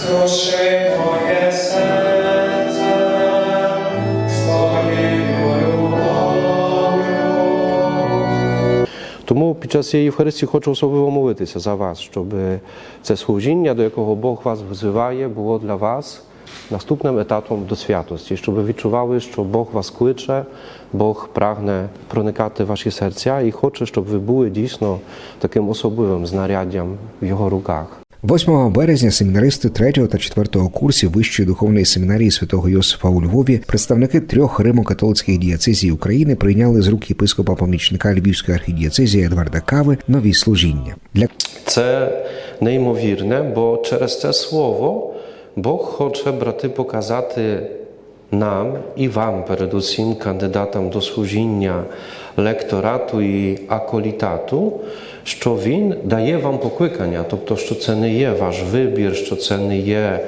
Скруши моє. Тому під час цієї Євхаристії хочу особливо молитися за вас, щоб це служіння, до якого Бог вас визиває, було для вас наступним етапом до святості, щоб ви відчували, що Бог вас кличе, Бог прагне проникати в ваші серця і хоче, щоб ви були дійсно таким особливим знаряддям в його руках. 8 березня семінаристи 3 та 4 курсів Вищої духовної семінарії святого Йосифа у Львові, представники трьох римо-католицьких дієцезій України прийняли з рук єпископа помічника Львівської архідієцезії Едварда Кави нові служіння. Для Це неймовірне, бо через це слово Бог хоче, брати, показати нам і вам, передусім, кандидатам до служіння лекторату і аколітату, що Він дає вам покликання, тобто, що це не є ваш вибір, що це не є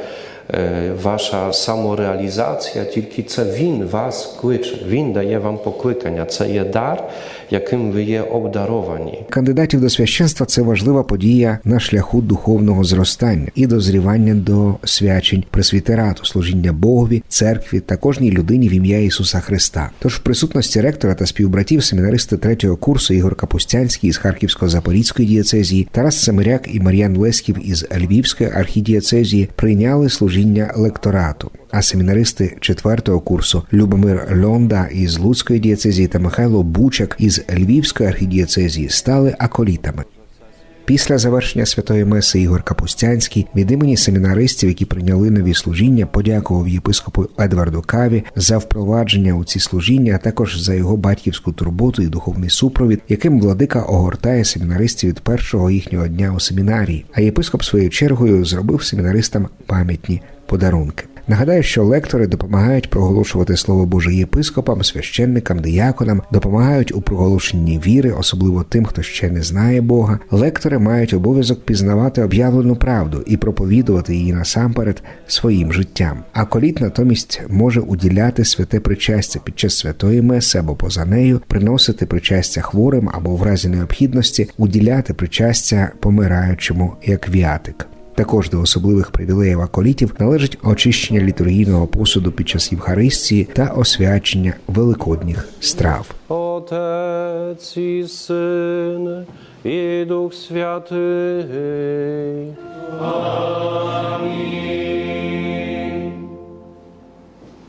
ваша самореалізація, тільки це Він вас кличе, Він дає вам покликання. Це є дар, яким ви є обдаровані. кандидатів до священства це важлива подія на шляху духовного зростання і дозрівання до свячень пресвітерату, служіння Богові, церкві та кожній людині в ім'я Ісуса Христа. Тож в присутності ректора та співбратів семінаристи третього курсу Ігор Капустянський із Харківсько-Запорізької дієцезії, Тарас Семиряк і Мар'ян Леськів із Львівської архідієцезії прийняли служіння лекторату. А семінаристи четвертого курсу Любомир Льонда із Луцької дієцезії та Михайло Бучак із Львівської архідієцезії стали аколітами. Після завершення святої меси Ігор Капустянський від імені семінаристів, які прийняли нові служіння, подякував єпископу Едварду Каві за впровадження у ці служіння, а також за його батьківську турботу і духовний супровід, яким владика огортає семінаристів від першого їхнього дня у семінарії. А єпископ своєю чергою зробив семінаристам пам'ятні подарунки. Нагадаю, що лектори допомагають проголошувати слово Боже єпископам, священникам, дияконам, допомагають у проголошенні віри, особливо тим, хто ще не знає Бога. Лектори мають обов'язок пізнавати об'явлену правду і проповідувати її насамперед своїм життям. А коліт натомість може уділяти святе причастя під час святої меси або поза нею, приносити причастя хворим або в разі необхідності уділяти причастя помираючому як віатик. Також до особливих привілеїв аколітів належить очищення літургійного посуду під час Євхаристії та освячення великодніх страв. Отець і Син і Дух Святий.